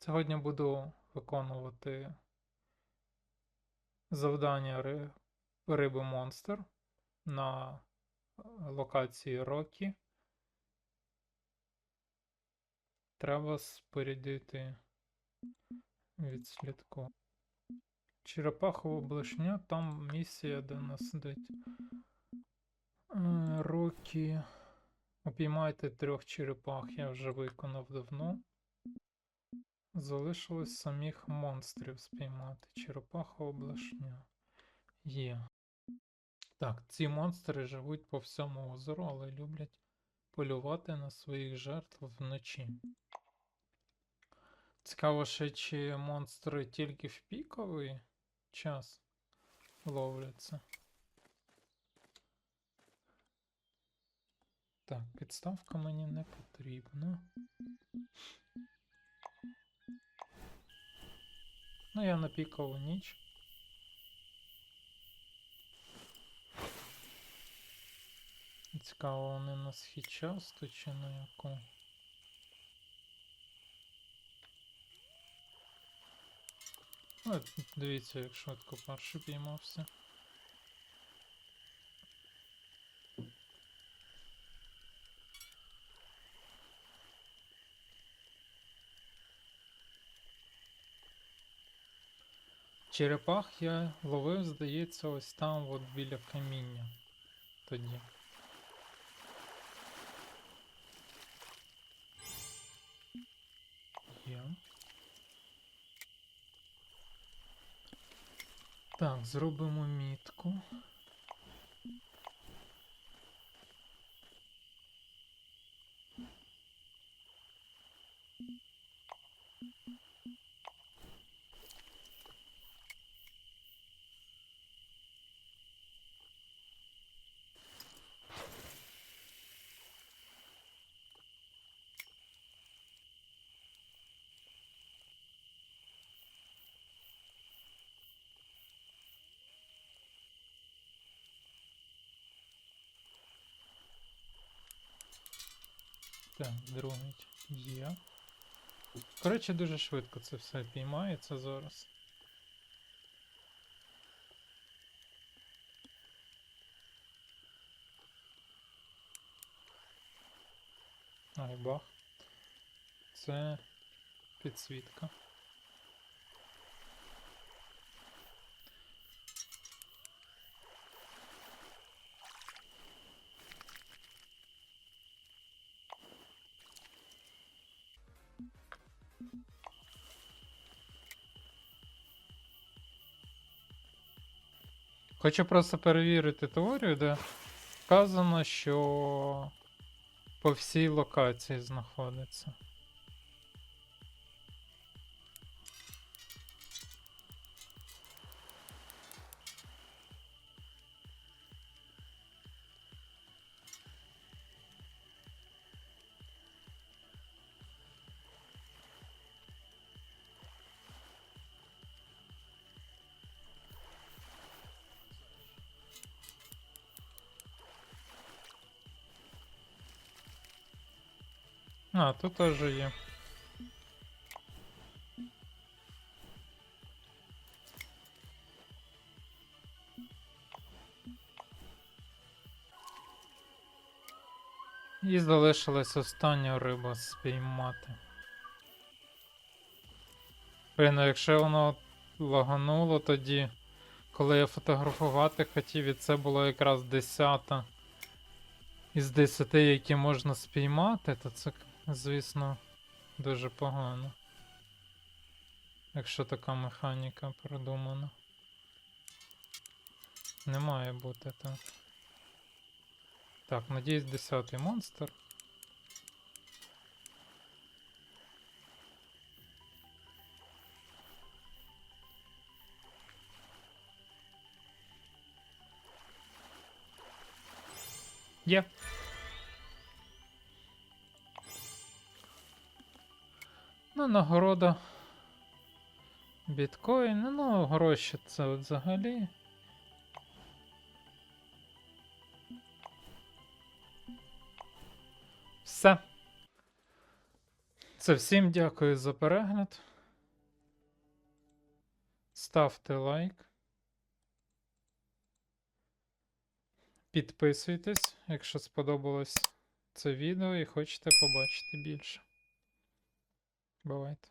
Сьогодні буду виконувати завдання ри- риби монстр на е, локації Рокі. Треба спорядити відслідку. Черепахова блешня, там місія, де нас сидить. Е, Рокі. Опіймайте трьох черепах, я вже виконав давно. Залишилось самих монстрів спіймати. Черепаха блешня. Є. Так, ці монстри живуть по всьому озеру, але люблять полювати на своїх жертв вночі. Цікаво ще, чи монстри тільки в піковий час ловляться. Так, підставка мені не потрібна. Ну, я напікав ніч. Цікаво, вони на схід часто чи на яку? Ну, дивіться, як швидко перший піймався. Черепах я ловив, здається, ось там, от біля каміння. Тоді. Є. Так, зробимо мітку. Так, дронить є. Коротше, дуже швидко це все піймається зараз. Ай, бах. Це підсвітка. Хочу просто перевірити теорію, де вказано, що по всій локації знаходиться. А, тут теж є. І залишилась остання риба спіймати. Блін, якщо воно лагануло тоді, коли я фотографувати хотів, і це було якраз десята із 10, які можна спіймати, то це, звісно, дуже погано. Якщо така механіка продумана. Не має бути так. Так, надіюсь, 10 монстр. Є. Ну, нагорода. Біткоін, ну, гроші це взагалі. Все. Все, всім дякую за перегляд. Ставте лайк. Підписуйтесь, якщо сподобалось це відео і хочете побачити більше. Бувайте.